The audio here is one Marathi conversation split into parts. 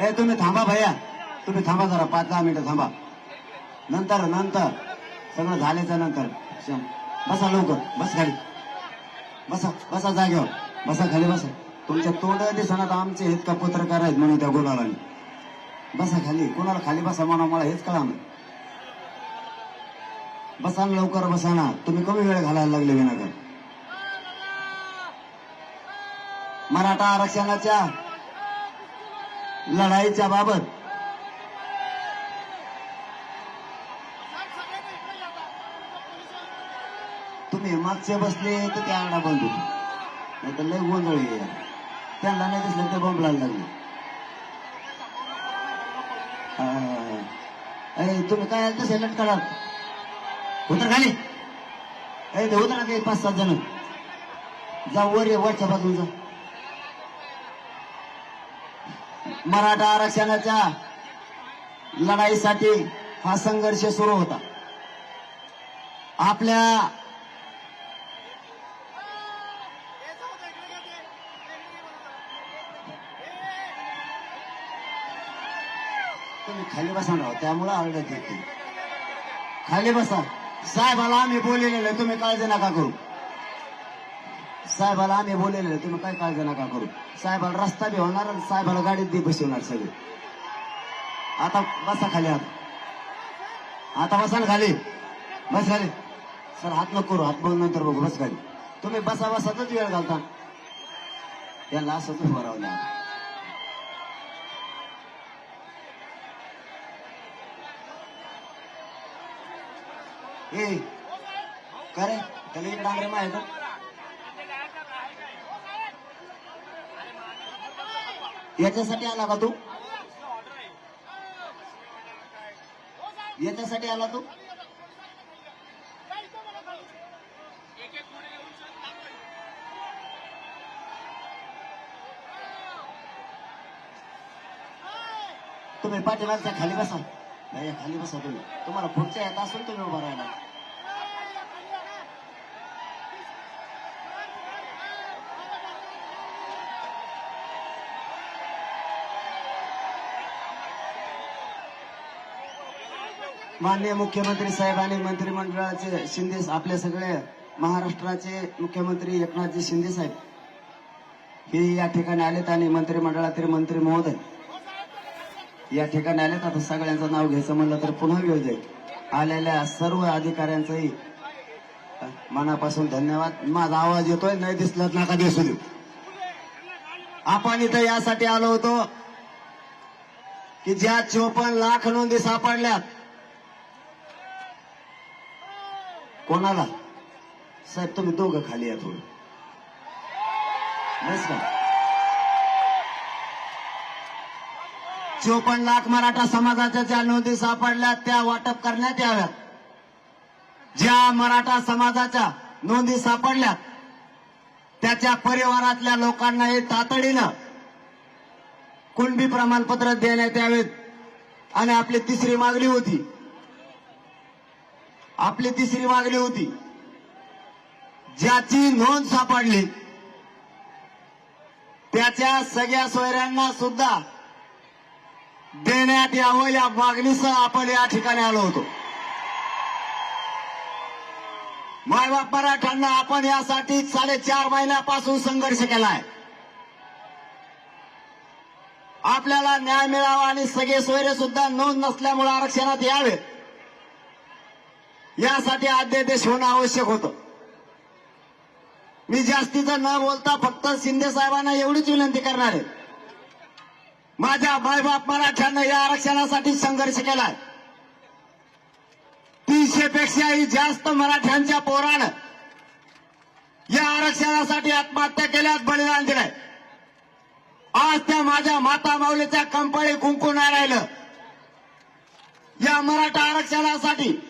ए तुम्ही थांबा भैया. तुम्ही थांबा जरा पाच दहा मिनिटं थांबा. नंतर नंतर. सगळं झाल्याच्यानंतर. बसा लवकर. बस खाली. बसा बसा जागेवर. बसा खाली बसा. तुमच्या तोंड दिसणार आमचे आहेत का पत्रकार आहेत म्हणून त्या गुलाला बसा खाली. कोणाला खाली बसा म्हणा मला हेच कळा बसा ना लवकर बसा ना. तुम्ही कमी वेळ घालायला लागले विनाकर मराठा आरक्षणाच्या लढाईच्या बाबत. तुम्ही मागचे बसले तर ते आडा बंद होतो. नाही तर लय गोंधळ त्यांना नाही दिसलं ते बंबलायला लागले. हा. अरे तुम्ही काय तसे लटकालात उतर खाली. अरे ते उतरा ते पाच सात जण. जा वर ये वरच्या बाजून जा. मराठा आरक्षणाच्या लढाईसाठी हा संघर्ष सुरू होता. आपल्या तुम्ही खाली बसा ना हो, त्यामुळं आरडत येते खाली बसा. साहेबाला आम्ही बोललेलं तुम्ही काळजी नका करू. साहेबाला आम्ही बोललेलं तुम्ही काय काळजी नका करू. साहेबाला रस्ता बी होणार आणि साहेबाला गाडीत बी बसवणार सगळे. आता बसा खाली आता. आता बसा ना खाली. बस खाली. सर हात नको करू. हात बोल नंतर बघू. बस खाली. तुम्ही बसा बसातच वेळ घालता. याला असंच उभं राहू ए करे त्याला इकडे डांगरे माहिती याच्यासाठी आला का तू? याच्यासाठी आला तू? तुम्ही पाठीमागच्या खाली बसा. नाही खाली बसा तुम्ही. तुम्हाला पुढच्या येत असून तुम्ही उभा राहिला माननीय मुख्यमंत्री साहेब आणि मंत्रिमंडळाचे शिंदे आपले सगळे महाराष्ट्राचे मुख्यमंत्री एकनाथजी शिंदे साहेब. हे या ठिकाणी आलेत आणि मंत्रिमंडळातील मंत्री महोदय. या ठिकाणी आलेत. आता सगळ्यांचं नाव घ्यायचं म्हणलं तर पुन्हा वेळ जाईल आलेल्या सर्व अधिकाऱ्यांचंही मनापासून धन्यवाद. माझा आवाज येतोय नाही दिसला नका दिसू देऊ. आपण इथं यासाठी आलो होतो की ज्या चोपन्न लाख नोंदी सापडल्यात कोणाला? साहेब तुम्ही दोघं खाली या थोडं. बस का चोपन्न लाख मराठा समाजाच्या ज्या नोंदी सापडल्या त्या वाटप करण्यात याव्यात. ज्या मराठा समाजाच्या नोंदी सापडल्या त्याच्या परिवारातल्या लोकांना हे तातडीनं कुणबी प्रमाणपत्र देण्यात यावेत. आणि आपली तिसरी मागणी होती आपली तिसरी मागणी होती. ज्याची नोंद सापडली त्याच्या सगळ्या सोयऱ्यांना सुद्धा देण्यात यावं या मागणीसह आपण या ठिकाणी आलो होतो. मायबाप मराठ्यांना आपण यासाठी साडेचार महिन्यापासून संघर्ष केलाय. आपल्याला न्याय मिळावा आणि सगळे सोयरे सुद्धा नोंद नसल्यामुळे आरक्षणात यावे यासाठी अध्यादेश होणं आवश्यक होतं. मी जास्तीचं न बोलता फक्त शिंदे साहेबांना एवढीच विनंती करणार आहे. माझ्या मायबाप मराठ्यांना या आरक्षणासाठी संघर्ष केलाय. तीनशे पेक्षाही जास्त मराठ्यांच्या पोरानं या आरक्षणासाठी आत्महत्या केल्यास बलिदान दिलंय. आज त्या माझ्या माता माऊलीच्या कंपाळी कुंकू नाही राहिलं या मराठा आरक्षणासाठी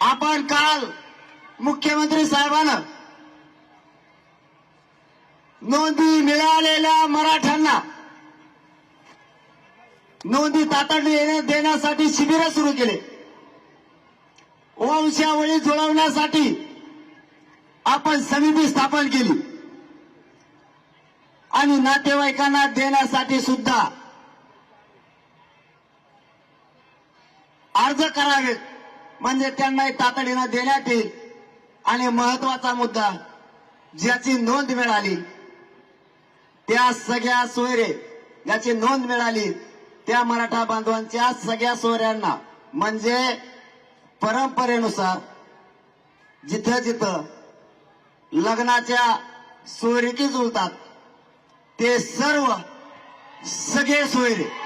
आपण काल मुख्यमंत्री साहेबांना नोंदी मिळालेल्या मराठ्यांना नोंदी तातडीने देण्यासाठी शिबिर सुरू केले. वंशावळी जुळवण्यासाठी आपण समिती स्थापन केली. आणि नातेवाईकांना देण्यासाठी सुद्धा अर्ज करावेत. म्हणजे त्यांनाही तातडीनं देण्यात येईल. आणि महत्त्वाचा मुद्दा ज्याची नोंद मिळाली त्या सगळ्या सोयरे याची नोंद मिळाली त्या मराठा बांधवांच्या सगळ्या सोयऱ्यांना. म्हणजे परंपरेनुसार जिथं जिथं लग्नाच्या सोयरीकी जुळतात ते सर्व सगळे सोयरे.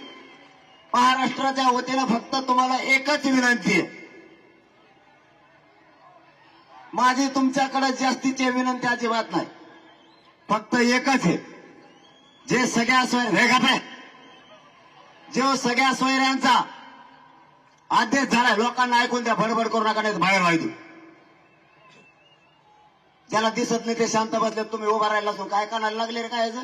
महाराष्ट्राच्या वतीनं फक्त तुम्हाला एकच विनंती आहे. माझी तुमच्याकडे जास्तीची विनंती अजिबात नाही. फक्त एकच आहे. जे सगळ्या सोय वेगात जो सगळ्या सोयऱ्यांचा आदेश झालाय लोकांना ऐकून द्या बडबड करू नका नाही बाहेर व्हायचं. ज्याला दिसत नाही ते शांत बसले तुम्ही उभा राहिला असून काय कानाला लागले रे काय याचं?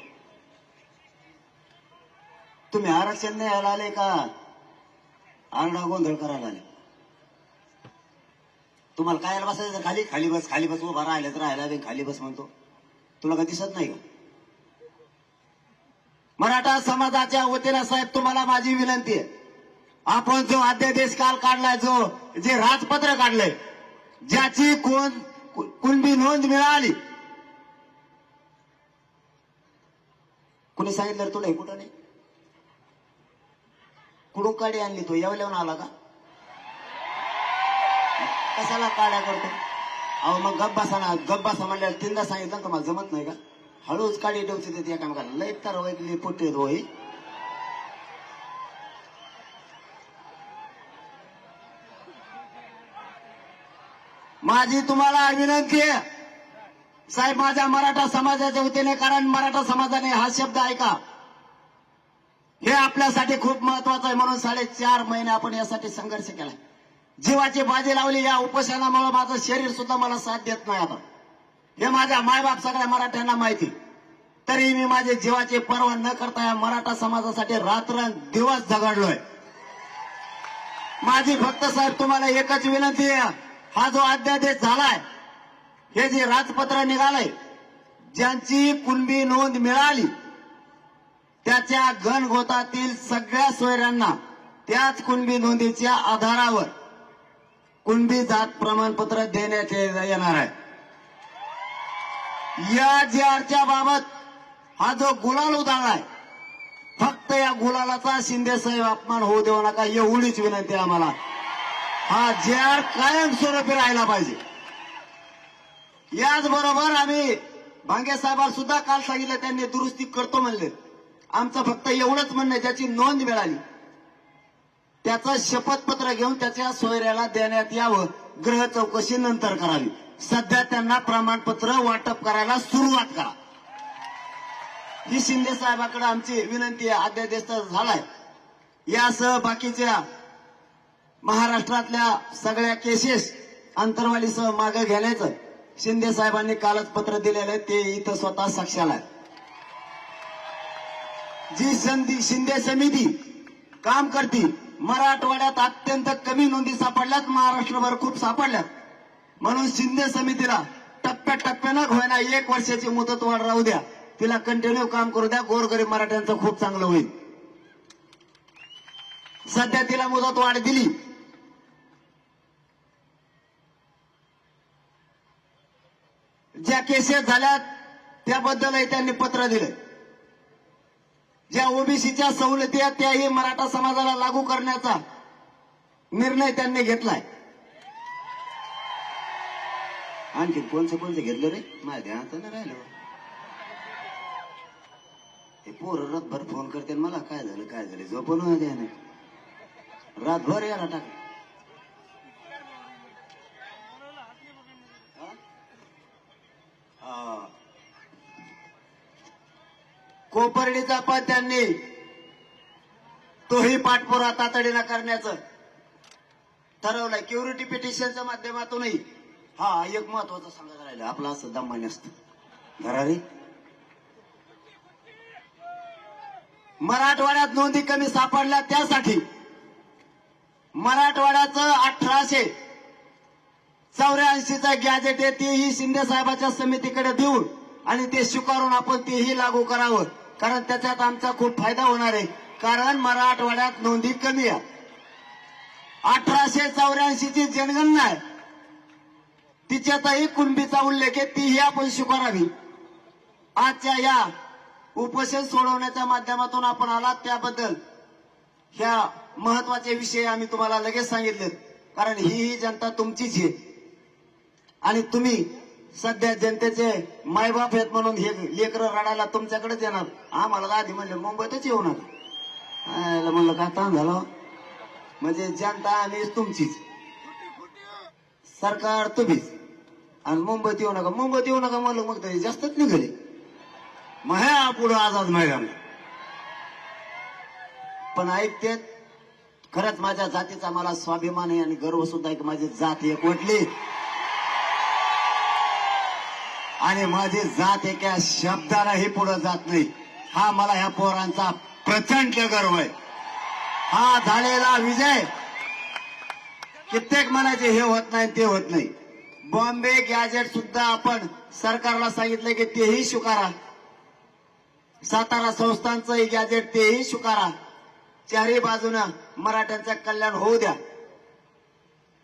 तुम्ही आरक्षण नाही आले का? आरडा गोंधळ करायला आले. तुम्हाला काय बसायचं? खाली? खाली बस खाली बस उभा राहिलं तर राहायला खाली बस म्हणतो. तुला का दिसत नाही का? मराठा समाजाच्या वतीनं साहेब तुम्हाला माझी विनंती आहे. आपण जो अध्यादेश काल काढलाय जो जे राजपत्र काढलंय ज्याची कोण कुणबी नोंद मिळाली? कुणी सांगितलं तुला हे कुठं नाही? कुठून काडी आणली तो. येवल्याहून आला का? कशाला काड्या करतो? अहो मग गप बसा गप बसा म्हणल्यावर तीनदा सांगितलं ना तुम्हाला जमत नाही का? हळूच काडी ठेवते ते एकामेकाला. लय तर वैकली पोटे होई माझी तुम्हाला विनंती आहे. साहेब माझ्या मराठा समाजाच्या वतीने कारण मराठा समाजाने हा शब्द ऐका. हे आपल्यासाठी खूप महत्वाचं आहे. म्हणून साडेचार महिने आपण यासाठी संघर्ष केला जीवाची बाजी लावली या उपोषणामुळे माझं शरीर सुद्धा मला साथ देत नाही आता. हे माझ्या मायबाप सगळ्या मराठ्यांना माहिती. तरी मी माझे जीवाची पर्वा न करता या मराठा समाजासाठी रात्र दिवस झगडलोय. माझी फक्त साहेब तुम्हाला एकच विनंती आहे. हा जो अध्यादेश झालाय हे जे राजपत्र निघालंय ज्यांची कुणबी नोंद मिळाली त्याच्या गणगोतातील सगळ्या सोयऱ्यांना त्याच कुणबी नोंदीच्या आधारावर कुणबी जात प्रमाणपत्र देण्यात येणार आहे. या जी आरच्या बाबत हा जो गुलाल उधळलाय फक्त या गुलालाचा शिंदे साहेब अपमान होऊ देऊ नका एवढीच विनंती आम्हाला. हा जे आर कायमस्वरूपी राहिला पाहिजे. याचबरोबर आम्ही भांगे साहेबांना सुद्धा काल सांगितलं त्यांनी दुरुस्ती करतो म्हणले. आमचं फक्त एवढंच म्हणणं ज्याची नोंद मिळाली. त्याचं शपथपत्र घेऊन त्याच्या सोयऱ्याला देण्यात यावं ग्रह चौकशी नंतर करावी. सध्या त्यांना प्रमाणपत्र वाटप करायला सुरुवात करा. ही शिंदे साहेबांकडे आमची विनंती आहे अध्यादेश झालाय. यासह बाकीच्या महाराष्ट्रातल्या सगळ्या केसेस अंतरवालीसह मागे घेण्याचं शिंदे साहेबांनी कालच पत्र दिलेलं ते इथं स्वतः साक्षाला आहे जी संधी शिंदे समिती काम करती मराठवाड्यात अत्यंत कमी नोंदी सापडल्यात महाराष्ट्रभर खूप सापडल्यात. म्हणून शिंदे समितीला टप्प्याटप्प्यानं होईना एक वर्षाची मुदत वाढ राहू द्या. तिला कंटिन्यू काम करू द्या गोरगरीब मराठ्यांचं खूप चांगलं होईल. सध्या तिला मुदत वाढ दिली. ज्या केसेस झाल्यात त्याबद्दलही त्यांनी पत्र दिलं ज्या ओबीसीच्या सवलती आहेत त्याही मराठा समाजाला लागू करण्याचा निर्णय त्यांनी घेतलाय. आणखी कोणचं कोणचं घेतलं रे? माझ्या ध्यानात नाही राहिलं. ते पोरं रातभर फोन करते मला काय झालं काय झालं? झोपून द्याने रातभर याला टाक हा. कोपर्डीचा पण त्यांनी तोही पाठपुरा तातडीनं करण्याचं ठरवलंय. क्युरिटी पिटिशनच्या माध्यमातूनही हा एक महत्वाचं सांगत राहिलं आपलं असं दमान्य असत. घरारी? मराठवाड्यात नोंदी कमी सापडल्या त्यासाठी मराठवाड्याचं अठराशे चौऱ्याऐंशीचा गॅजेट आहे तेही शिंदे साहेबाच्या समितीकडे देऊन आणि ते स्वीकारून आपण तेही लागू करावं. कारण त्याच्यात आमचा खूप फायदा होणार आहे. कारण मराठवाड्यात नोंदी कमी आहे. अठराशे चौऱ्याऐंशीची जनगणना आहे. तिच्यातही कुणबीचा उल्लेख आहे तीही आपण स्वीकारावी आजच्या या उपोषण सोडवण्याच्या माध्यमातून आपण आलात त्याबद्दल. ह्या महत्त्वाचे विषय आम्ही तुम्हाला लगेच सांगितले कारण ही ही जनता तुमचीच आहे. आणि तुम्ही सध्या जनतेचे मायबाप आहेत म्हणून हे लेकर रडायला तुमच्याकडेच येणार. आम्हाला आधी म्हणले मुंबईतच येऊ नका. म्हणलं का ताण झाला हो? म्हणजे जनता आम्ही तुमचीच. सरकार तुम्हीच. आणि मुंबईत येऊ नका. मुंबईत येऊ नका म्हणलं मग तरी जास्तच निघाले. मग हे पुढं आझाद मैदान. पण ऐकतेत खरंच माझ्या जातीचा मला स्वाभिमान आहे आणि गर्व सुद्धा एक माझी जात एकवटली. आणि माझी जात एका शब्दालाही पुढे जात नाही. हा मला ह्या पोरांचा प्रचंड गर्व आहे. हा झालेला विजय. कित्येक म्हणायचे हे होत नाही ते होत नाही. बॉम्बे गॅजेट सुद्धा आपण सरकारला सांगितलं की तेही स्वीकारा. सातारा संस्थांचंही गॅजेट तेही स्वीकारा. चारही बाजूनं मराठ्यांचं कल्याण होऊ द्या.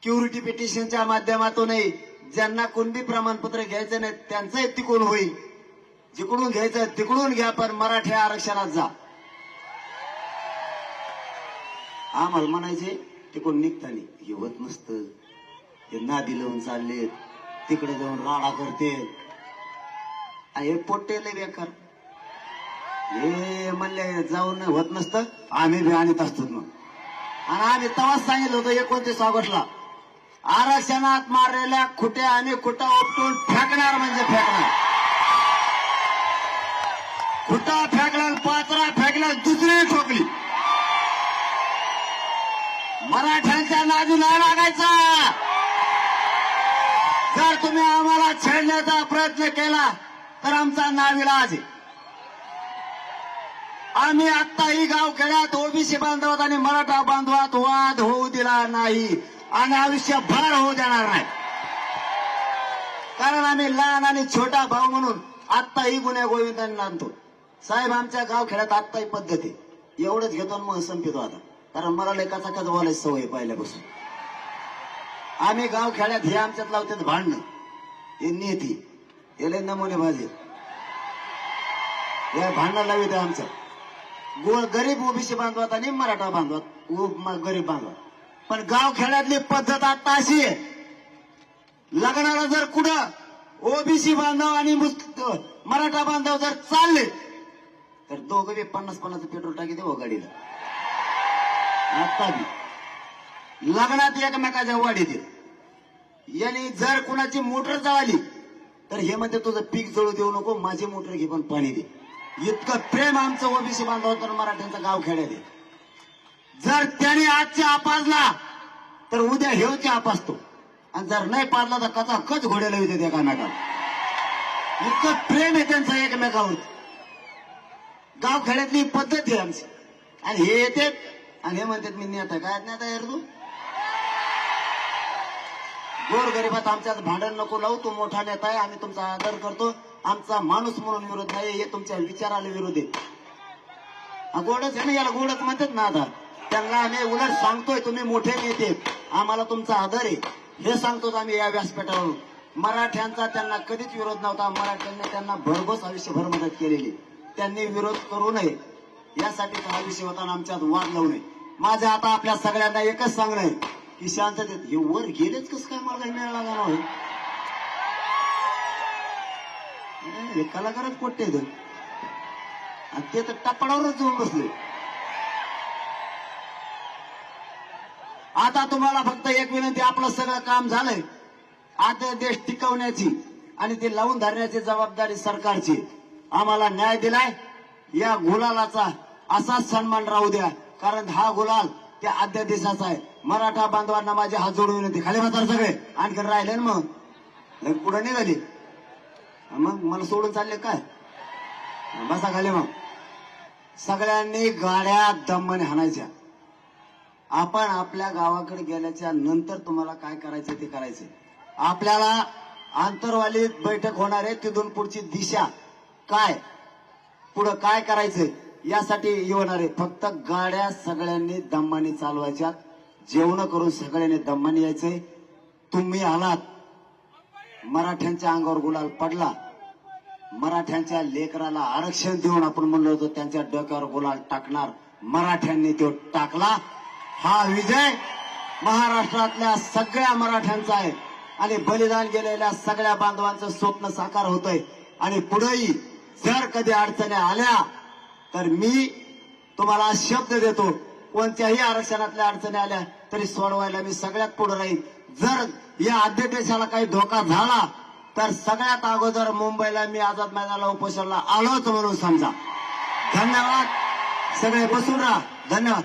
क्युरिटी पिटिशनच्या माध्यमातूनही ज्यांना कुणबी प्रमाणपत्र घ्यायचं नाही त्यांचंही तिकडून होईल. जिकडून घ्यायचं तिकडून घ्या पण मराठी आरक्षणात जा. आम्हाला म्हणायचे तिकडून निघतानी हे होत नसतं. हे नादी लावून चालले तिकडे जाऊन राडा करते हे पोट्टे बेकार. हे म्हणले जाऊन होत नसतं. आम्ही बी आणत असतो मग आणि आम्ही तवाच सांगितलं होतं एकोणतीस ऑगस्टला. आरक्षणात मारलेल्या खुट्या आणि खुटा उपटून फेकणार म्हणजे फेकणार. खुटा फेकला पाचरा फेकला दुसरी ठोकली. मराठ्यांच्या नाजू नाही लागायचा. जर तुम्ही आम्हाला छेडण्याचा प्रयत्न केला तर आमचा नाविलाज आज आम्ही आत्ताही गाव खेड्यात ओबीसी बांधवात आणि मराठा बांधवात वाद होऊ दिला नाही. आणि आयुष्यभर होऊ देणार नाही. कारण आम्ही लहान आणि छोटा भाऊ म्हणून आत्ताही गुन्हे गोविंदांनी आणतो साहेब आमच्या गाव खेड्यात आत्ताही पद्धती एवढंच घेतो आणि मग संपितो आता. कारण मला लेखाचा कच बोलायची सवय पाहिल्यापासून पहिल्यापासून. आम्ही गाव खेड्यात हे आमच्यात लावतात भांडणं. हे नेती. याला नमुने भाजी या भांडणं लावित आमचं गोळ गरीब ओबीसी बांधवात आणि मराठा बांधवात. गरीब बांधवात. पण गाव खेड्यातली पद्धत आता अशी आहे. लग्नाला जर कुठं ओबीसी बांधव आणि मराठा बांधव जर चालले तर दोघं बी पन्नास पन्नास पेट्रोल टाकी देऊ गाडीला. आता बी. लग्नात एकमेकाच्या वाढी दे. याने जर कुणाची मोटर जळाली तर हे म्हणते तुझं पीक जळू देऊ नको माझी मोटर घे पण पाणी दे. इतकं प्रेम आमचं ओबीसी बांधव तर मराठ्यांचं गाव खेड्यात आहे. जर त्याने आजच्या पाजला तर उद्या हेव चहा पाजतो आणि जर नाही पाजला तर कचा कच घोड्याला येते एकामेकाला इतकं प्रेम आहे त्यांचं एकमेकावर. गाव खेड्यातली पद्धत आहे आमची. आणि हे येते आणि हे म्हणतात मी नेता काय नेता यार तू? गोर गरिबात आमच्यात भांडण नको लावू तो मोठा नेता आहे आम्ही तुमचा आदर करतो. आमचा माणूस म्हणून विरोध नाही हे तुमच्या विचाराला विरोध आहे. गोडच आहे ना याला गोडच म्हणतात ना आता. त्यांना आम्ही उलट सांगतोय तुम्ही मोठे नेते. आम्हाला तुमचा आदर आहे. हे सांगतो आम्ही या व्यासपीठावरून. मराठ्यांचा त्यांना कधीच विरोध नव्हता. मराठ्यांनी त्यांना भरघोस आयुष्यभर मदत केलेली. त्यांनी विरोध करू नये. यासाठी हा विषय होता आमच्यात वाद लावू नये. माझं आता आपल्या सगळ्यांना एकच सांगणं आहे की शांततेत हे वर गेलेच कस काय मला मिळाला का नाही कलाकारच पोट्टे आणि ते तर टपाडावरच जाऊन बसले. आता तुम्हाला फक्त एक विनंती आपलं सगळं काम झालंय. आता देश टिकवण्याची आणि ते लावून धरण्याची जबाबदारी सरकारची. आम्हाला न्याय दिलाय. या गुलालाचा असाच सन्मान राहू द्या. कारण हा गुलाल त्या अध्यादेशाचा आहे. मराठा बांधवांना माझी हात जोडून विनंती. खाली बसा सगळे. आणखी राहिले ना मग. पुढे निघाली. मग मला सोडून चालले काय? बसा खाली मग. सगळ्यांनी गाड्या दमने हाणायच्या. आपण आपल्या गावाकडे गेल्याच्यानंतर तुम्हाला काय करायचं ते करायचं आपल्याला आंतरवालीत बैठक होणार आहे तिथून पुढची दिशा काय? पुढं काय करायचंय? यासाठी येणार आहे. फक्त गाड्या सगळ्यांनी दम्माने चालवायच्या. जेवण करून सगळ्यांनी दम्माने यायचंय. तुम्ही आलात. मराठ्यांच्या अंगावर गुलाल पडला. मराठ्यांच्या लेकराला आरक्षण देऊन आपण म्हणलो होतो त्यांच्या डोक्यावर गुलाल टाकणार. मराठ्यांनी तो टाकला. हा विजय महाराष्ट्रातल्या सगळ्या मराठ्यांचा आहे. आणि बलिदान गेलेल्या सगळ्या बांधवांचं स्वप्न साकार होतंय. आणि पुढेही जर कधी अडचणी आल्या तर मी तुम्हाला शब्द देतो कोणत्याही आरक्षणातल्या अडचणी आल्या तरी सोडवायला मी सगळ्यात पुढे राहील जर या अध्यक्षाला काही धोका झाला तर सगळ्यात अगोदर मुंबईला मी आझाद मैदानाला उपोषणाला आलोच म्हणून समजा. धन्यवाद. सगळे बसून राहा. धन्यवाद.